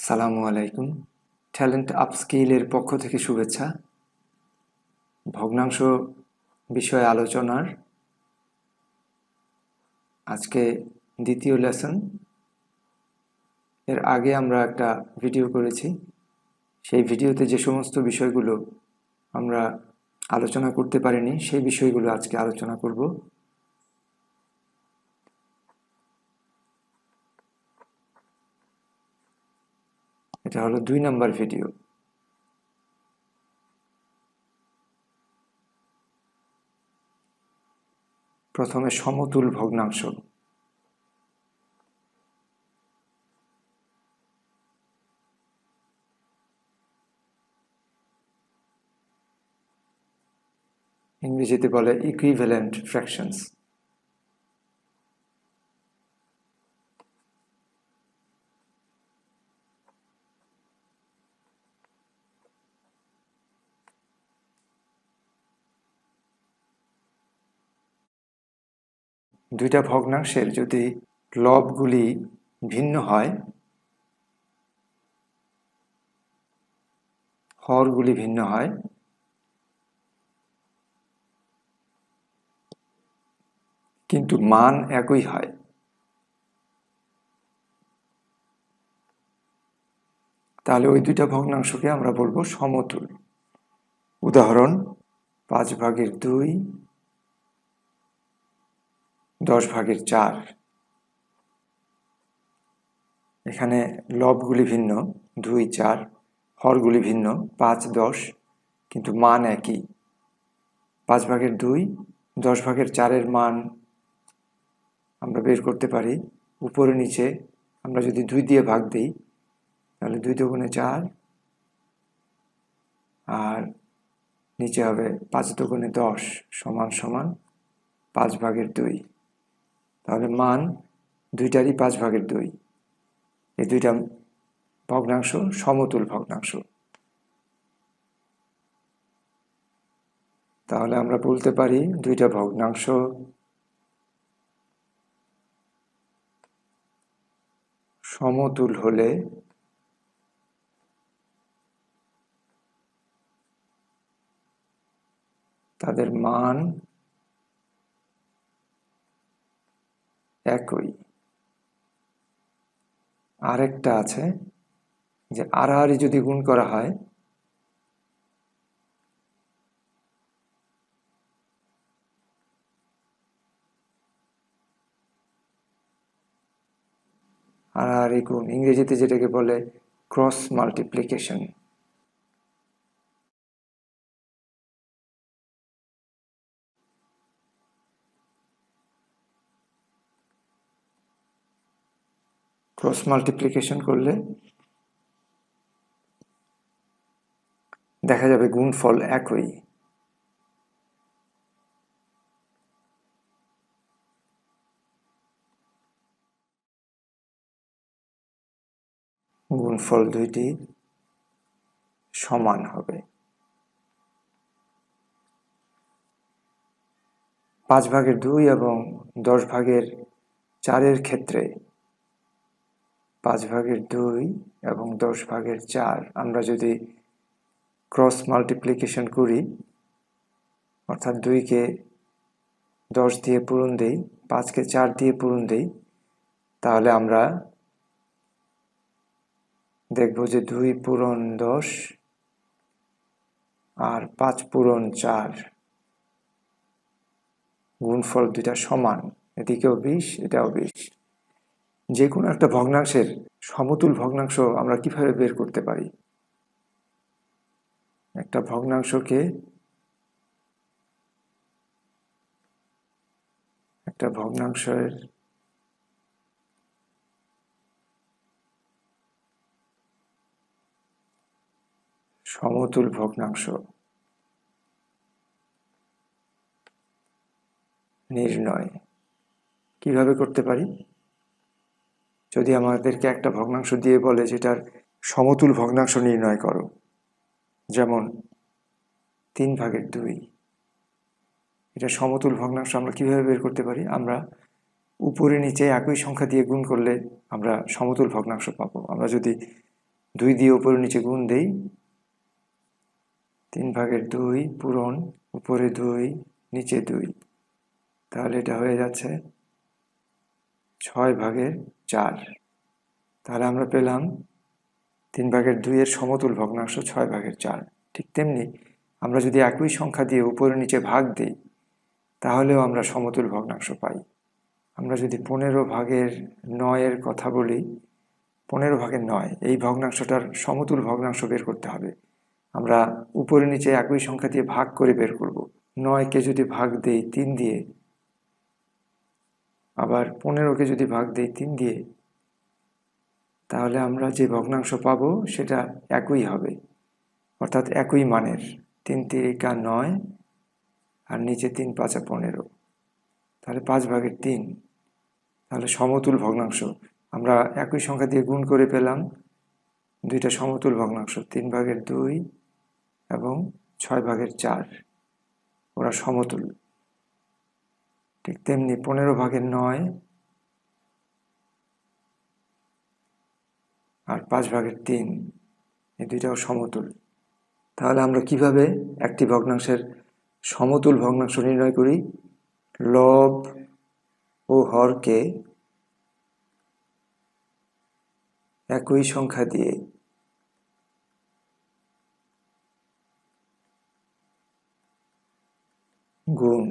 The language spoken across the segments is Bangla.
আসসালামু আলাইকুম। ট্যালেন্ট আপস্কিলের পক্ষ থেকে শুভেচ্ছা। ভগ্নাংশ বিষয়ে আলোচনার আজকে দ্বিতীয় লেসন এর আগে আমরা একটা ভিডিও করেছি। সেই ভিডিওতে যে সমস্ত বিষয়গুলো আমরা আলোচনা করতে পারিনি, সেই বিষয়গুলো আজকে আলোচনা করব। এটা হলো দুই নাম্বার ভিডিও। প্রথমে সমতুল ভগ্নাংশ। ইংরেজিতে বলে ইকুইভ্যালেন্ট ফ্র্যাকশনস দুইটা ভগ্নাংশের যদি লবগুলি ভিন্ন হয়, হরগুলি ভিন্ন হয়, কিন্তু মান একই হয়। তাহলে ওই দুইটা ভগ্নাংশকে আমরা বলব সমতুল উদাহরণ পাঁচ ভাগের দুই দশ ভাগের চার। এখানে লবগুলি ভিন্ন, দুই, চার, হরগুলি ভিন্ন, পাঁচ, দশ, কিন্তু মান একই। পাঁচ ভাগের দুই, দশ ভাগের চারের মান আমরা বের করতে পারি। উপরে নিচে আমরা যদি দুই দিয়ে ভাগ দিই, তাহলে দুই দুগুণে চার, আর নিচে হবে পাঁচ দুগুণে দশ সমান সমান পাঁচ ভাগের দুই। তাহলে মান দুইটারই পাঁচ ভাগের দুই। এই দুইটা ভগ্নাংশ, সমতুল ভগ্নাংশ। তাহলে আমরা বলতে পারি দুইটা ভগ্নাংশ সমতুল হলে তাদের মান একই। আরেকটা আছে যে আড়াআড়ি যদি গুণ করা হয়, আড়াআড়ি গুণ ইংরেজিতে যেটাকে বলে ক্রস মাল্টিপ্লিকেশন ক্রস মাল্টিপ্লিকেশন করলে দেখা যাবে গুণফল একই। গুণফল দুইটি সমান হবে। পাঁচ ভাগের দুই এবং দশ ভাগের চারের ক্ষেত্রে পাঁচ ভাগের দুই এবং দশ ভাগের চার। আমরা যদি ক্রস মাল্টিপ্লিকেশন করি, অর্থাৎ দুইকে দশ দিয়ে পূরণ দেই, পাঁচকে চার দিয়ে পূরণ দেই, তাহলে আমরা দেখব যে দুই পূরণ দশ আর পাঁচ পূরণ চার। গুণফল দুইটা সমান, এদিকেও বিশ, এটাও বিশ। যে কোনো একটা ভগ্নাংশের সমতুল ভগ্নাংশ আমরা কীভাবে বের করতে পারি? একটা ভগ্নাংশকে একটা ভগ্নাংশের সমতুল ভগ্নাংশ নির্ণয় কীভাবে করতে পারি? যদি আমাদেরকে একটা ভগ্নাংশ দিয়ে বলে যেটার সমতুল ভগ্নাংশ নির্ণয় করো, যেমন তিন ভাগের দুই, এটা সমতুল ভগ্নাংশ আমরা কীভাবে বের করতে পারি? আমরা উপরে নিচে একই সংখ্যা দিয়ে গুণ করলে আমরা সমতুল ভগ্নাংশ পাবো। আমরা যদি দুই দিয়ে উপরে নিচে গুণ দেই, তিন ভাগের দুই পূরণ, উপরে দুই, নিচে দুই, তাহলে এটা হয়ে যাচ্ছে ছয় ভাগের চার। তাহলে আমরা পেলাম তিন ভাগের দুইয়ের সমতুল ভগ্নাংশ ছয় ভাগের চার। ঠিক তেমনি আমরা যদি একই সংখ্যা দিয়ে উপরে নিচে ভাগ দিই, তাহলেও আমরা সমতুল ভগ্নাংশ পাই। আমরা যদি পনেরো ভাগের নয়ের কথা বলি, পনেরো ভাগের নয়, এই ভগ্নাংশটার সমতুল ভগ্নাংশ বের করতে হবে। আমরা উপরে নিচে একই সংখ্যা দিয়ে ভাগ করে বের করব। নয়কে যদি ভাগ দেই তিন দিয়ে আবার পনেরোকে যদি ভাগ দেই তিন দিয়ে, তাহলে আমরা যে ভগ্নাংশ পাবো সেটা একই হবে। অর্থাৎ একই মানের, তিন তিরিকা নয় আর নিচে তিন পাঁচা পনেরো। তাহলে পাঁচ ভাগের তিন, তাহলে সমতুল ভগ্নাংশ। আমরা একই সংখ্যা দিয়ে গুণ করে পেলাম, দুইটা সমতুল ভগ্নাংশ, তিন ভাগের দুই এবং ছয় ভাগের চার। ওরা সমতুল। ঠিক তেমনি পনেরো ভাগের নয় আর পাঁচ ভাগের তিন, এই দুইটাও সমতুল। তাহলে আমরা কীভাবে একটি ভগ্নাংশের সমতুল ভগ্নাংশ নির্ণয় করি? লব ও হরকে একই সংখ্যা দিয়ে গুণ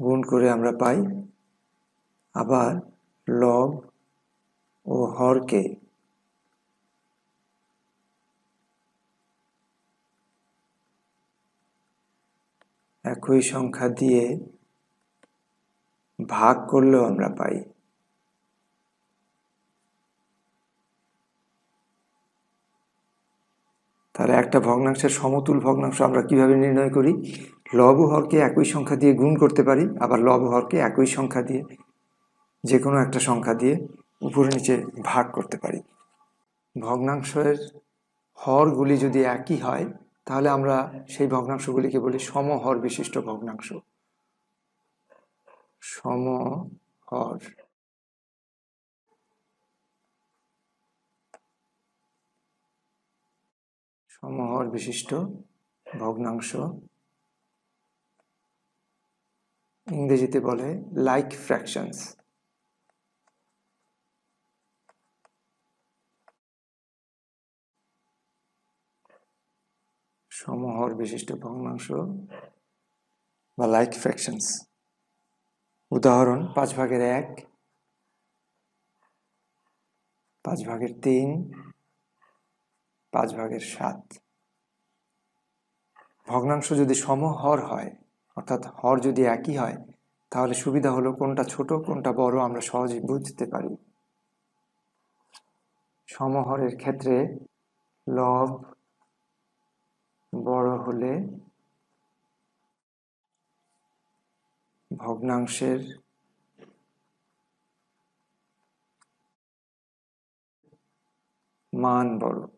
গুণ করে আমরা পাই। আবার লব ও হরকে একই সংখ্যা দিয়ে ভাগ করলেও আমরা পাই। তাহলে একটা ভগ্নাংশের সমতুল ভগ্নাংশ আমরা কীভাবে নির্ণয় করি? লব হরকে একই সংখ্যা দিয়ে গুণ করতে পারি, আবার লব হরকে একই সংখ্যা দিয়ে যে কোনো একটা সংখ্যা দিয়ে উপরে নিচে ভাগ করতে পারি। ভগ্নাংশের হরগুলি যদি একই হয়, তাহলে আমরা সেই ভগ্নাংশগুলিকে বলি সমহর বিশিষ্ট ভগ্নাংশ। সমহর সমহর বিশিষ্ট ভগ্নাংশ ইংরেজিতে বলে লাইক ফ্র্যাকশনস সমহর বিশিষ্ট ভগ্নাংশ বা লাইক ফ্র্যাকশনস উদাহরণ, পাঁচ ভাগের এক, পাঁচ ভাগের তিন, পাঁচ ভাগের সাত। ভগ্নাংশ যদি সমহর হয় অর্থাৎ হর যদি একই হয়, তাহলে সুবিধা হলো কোনটা ছোট, কোনটা বড় আমরা সহজেই বুঝতে পারি। সমহরের ক্ষেত্রে লব বড় হলে ভগ্নাংশের মান বড়।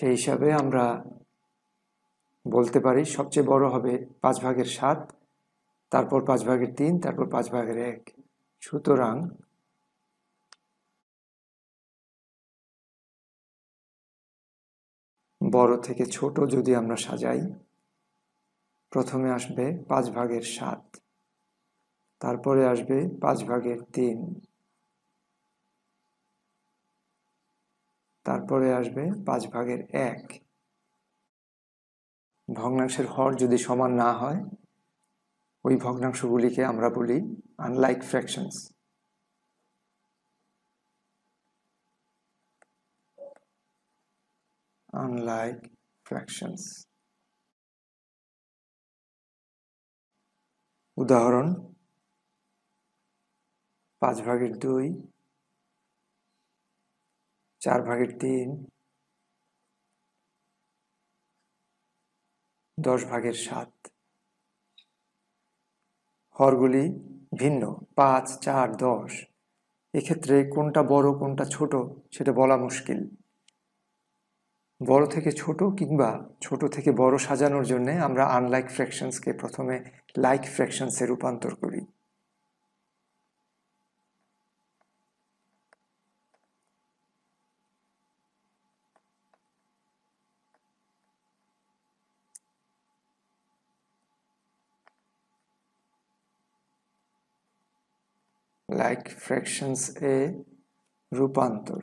সেই হিসাবে আমরা বলতে পারি সবচেয়ে বড় হবে পাঁচ ভাগের সাত, তারপর পাঁচ ভাগের তিন, তারপর পাঁচ ভাগের এক। সুতরাং বড় থেকে ছোট যদি আমরা সাজাই, প্রথমে আসবে পাঁচ ভাগের সাত, তারপরে আসবে পাঁচ ভাগের তিন। তারপরে আসবে পাঁচ ভাগের এক। ভগ্নাংশের হর যদি সমান না হয়, ওই ভগ্নাংশগুলিকে আমরা বলি আনলাইক ফ্র্যাকশনস unlike fractions উদাহরণ, পাঁচ ভাগের দুই চার ভাগের তিন, দশ ভাগের সাত। হরগুলি ভিন্ন, পাঁচ, চার, দশ। এক্ষেত্রে কোনটা বড়, কোনটা ছোট, সেটা বলা মুশকিল। বড় থেকে ছোট কিংবা ছোট থেকে বড় সাজানোর জন্য আমরা আনলাইক ফ্র্যাকশনসকে প্রথমে লাইক ফ্র্যাকশনসে রূপান্তর করি। লাইক ফ্র্যাকশনস এ রূপান্তর।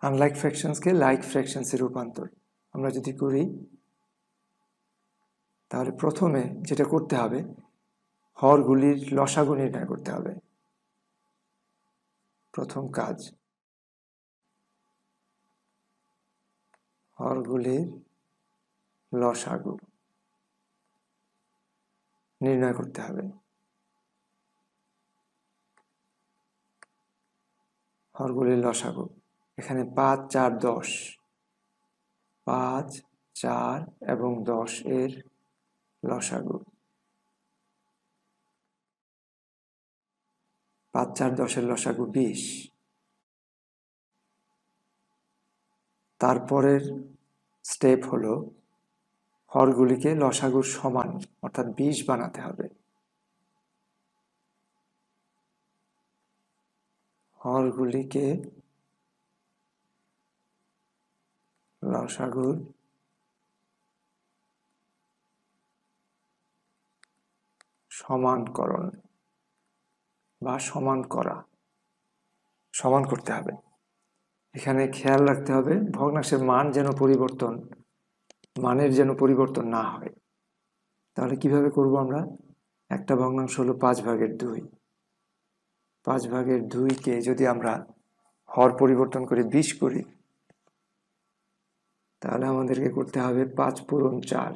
আনলাইক ফ্র্যাকশনসকে লাইক ফ্র্যাকশনসে রূপান্তর। আমরা যদি করি, তাহলে প্রথমে যেটা করতে হবে, হরগুলির লসাগু নির্ণয় করতে হবে। প্রথম কাজ, হরগুলির লসাগু। নির্ণয় করতে হবে। হরগুলির লসাগু। এখানে পাঁচ, চার, দশ। পাঁচ, চার এবং দশ এর লসাগু। পাঁচ, চার দশের লসাগু বিশ। তারপরের স্টেপ হলো হরগুলিকে লসাগুর সমান, অর্থাৎ বিশ বানাতে হবে। হরগুলিকে লসাগুর সমানকরণ বা সমান করা, সমান করতে হবে। এখানে খেয়াল রাখতে হবে, ভগ্নাংশের মান যেন পরিবর্তন মানের যেন পরিবর্তন না হয়। তাহলে কীভাবে করব আমরা? একটা ভগ্নাংশ হলো পাঁচ ভাগের দুই। পাঁচ ভাগের দুইকে যদি আমরা হর পরিবর্তন করে বিশ করি, তাহলে আমাদেরকে করতে হবে পাঁচ পূরণ চার।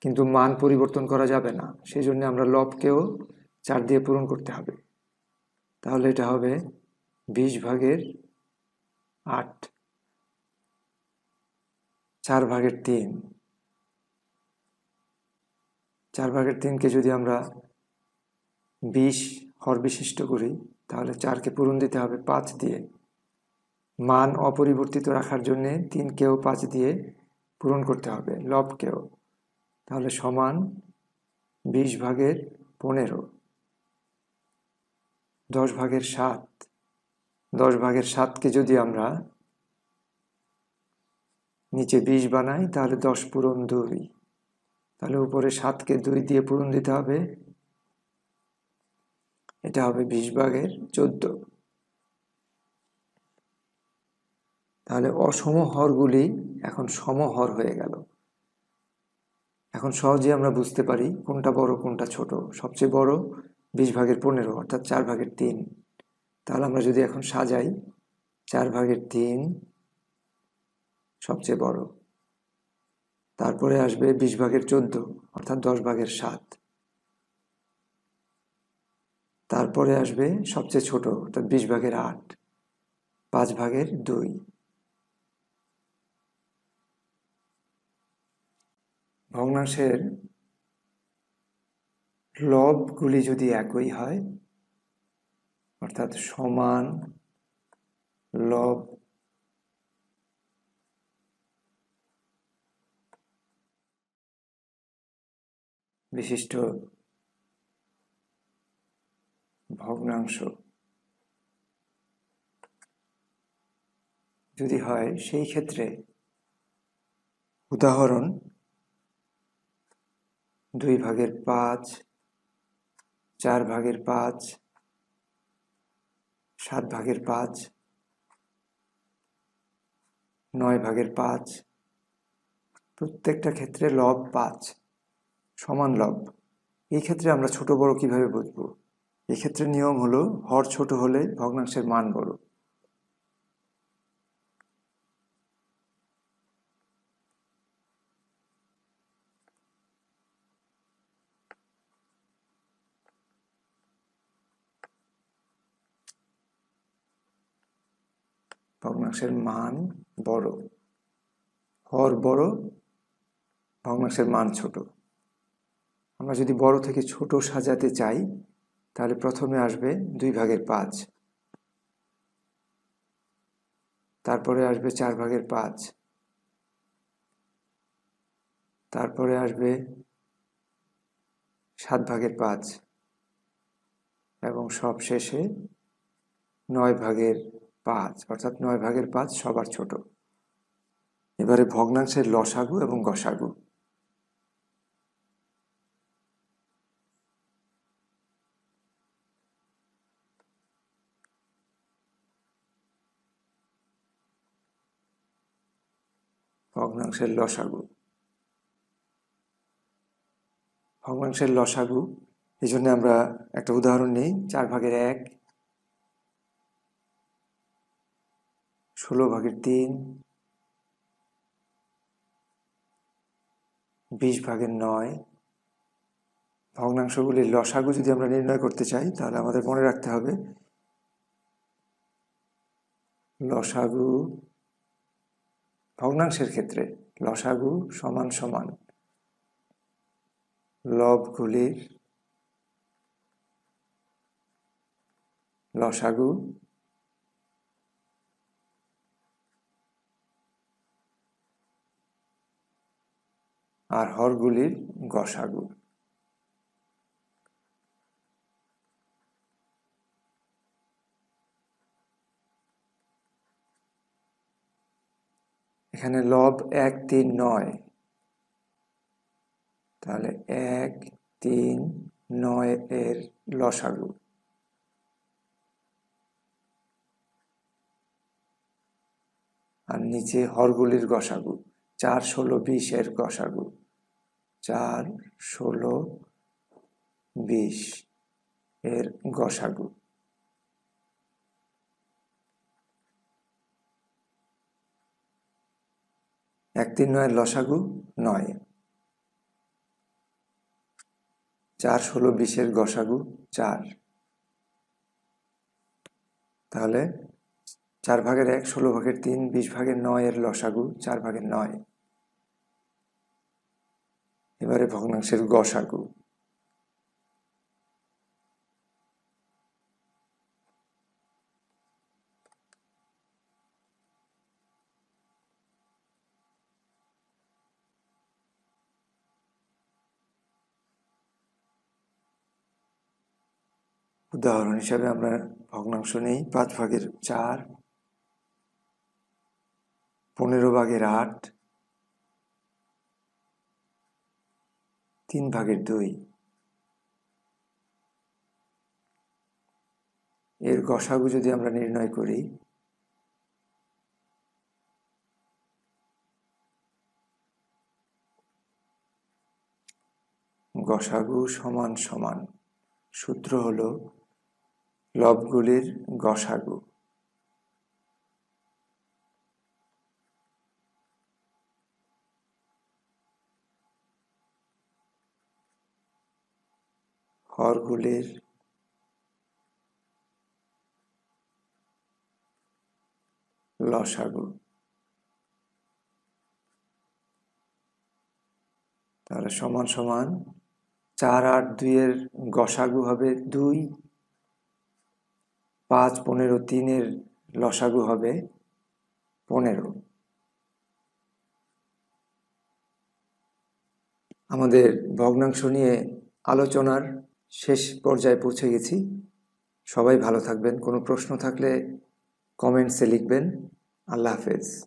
কিন্তু মান পরিবর্তন করা যাবে না। সেই জন্য আমরা লবকেও চার দিয়ে পূরণ করতে হবে। তাহলে এটা হবে বিশ ভাগের আট। চার ভাগের তিন। চার ভাগের তিনকে যদি আমরা বিশ হর বিশিষ্ট করি, তাহলে চারকে পূরণ দিতে হবে পাঁচ দিয়ে। মান অপরিবর্তিত রাখার জন্যে তিনকেও পাঁচ দিয়ে পূরণ করতে হবে, লবকেও। তাহলে সমান বিশ ভাগের পনেরো, দশ ভাগের সাত। দশ ভাগের সাতকে যদি আমরা নিচে বিশ বানাই, তাহলে দশ পূরণ দুই। তাহলে উপরে সাতকে দুই দিয়ে পূরণ দিতে হবে। এটা হবে বিশ ভাগের চোদ্দ। তাহলে অসম হরগুলি এখন সমহর হয়ে গেল। এখন সহজে আমরা বুঝতে পারি কোনটা বড়, কোনটা ছোট। সবচেয়ে বড় বিশ ভাগের পনেরো, অর্থাৎ চার ভাগের তিন। তাহলে আমরা যদি এখন সাজাই, চার ভাগের তিন সবচেয়ে বড়। তারপরে আসবে বিশ ভাগের চোদ্দ, অর্থাৎ দশ ভাগের সাত। তারপরে আসবে সবচেয়ে ছোট, অর্থাৎ বিশ ভাগের আট। পাঁচ ভাগের দুই। ভগ্নাংশের লবগুলি যদি একই হয়, অর্থাৎ সমান লব বিশিষ্ট ভগ্নাংশ। যদি হয়, সেই ক্ষেত্রে উদাহরণ দুই ভাগের পাঁচ, চার ভাগের পাঁচ, সাত ভাগের পাঁচ, নয় ভাগের পাঁচ, প্রত্যেকটা ক্ষেত্রে লব পাঁচ। সমান লব এই ক্ষেত্রে আমরা ছোট বড় কীভাবে বুঝব? এক্ষেত্রে নিয়ম হলো, হর ছোট হলে ভগ্নাংশের মান বড়। ভগ্নাংশের মান বড়। হর বড়, ভগ্নাংশের মান ছোট। আমরা যদি বড় থেকে ছোট সাজাতে চাই, তাহলে প্রথমে আসবে দুই ভাগের পাঁচ। তারপরে আসবে চার ভাগের পাঁচ। তারপরে আসবে সাত ভাগের পাঁচ। এবং সব শেষে নয় ভাগের পাঁচ। অর্থাৎ নয় ভাগের পাঁচ সবার ছোট। এবারে ভগ্নাংশের লসাগু এবং গসাগু। ভগ্নাংশের লসাগু। ভগ্নাংশের লসাগু এই জন্য আমরা একটা উদাহরণ নিই, চার ভাগের এক, ষোলো ভাগের তিন, বিশ ভাগের নয়। ভগ্নাংশগুলির লসাগু যদি আমরা নির্ণয় করতে চাই, তাহলে আমাদের মনে রাখতে হবে, লসাগু ভগ্নাংশের ক্ষেত্রে লসাগু সমান সমান লবগুলির লসাগু আর হরগুলির গসাগু। এখানে লব এক তিন নয়। তাহলে এক তিন নয় এর লসাগু। আর নিচে হরগুলির গসাগু। চার ষোলো বিশ এর গসাগু। চার ষোলো বিশ এর গসাগু। এক তিন নয়ের লসাগু নয়। চার ষোলো বিশের গসাগু চার। তাহলে চার ভাগের এক, ষোলো ভাগের তিন, বিশ ভাগের নয় এর লসাগু চার ভাগের নয়। এবারে ভগ্নাংশের গসাগু। উদাহরণ হিসাবে আমরা ভগ্নাংশ নেই, পাঁচ ভাগের চার, পনেরো ভাগের আট, তিন ভাগের দুই। এর গসাগু যদি আমরা নির্ণয় করি, গসাগু সমান সমান সূত্র হলো লবগুলির গসাগু। হরগুলির লসাগু। তাহলে সমান সমান চার আট দুইয়ের গসাগু হবে দুই। পাঁচ, পনেরো, তিনের লসাগু হবে পনেরো। আমাদের ভগ্নাংশ নিয়ে আলোচনার শেষ পর্যায়ে পৌঁছে গেছি। সবাই ভালো থাকবেন। কোনো প্রশ্ন থাকলে কমেন্টসে লিখবেন। আল্লাহ হাফেজ।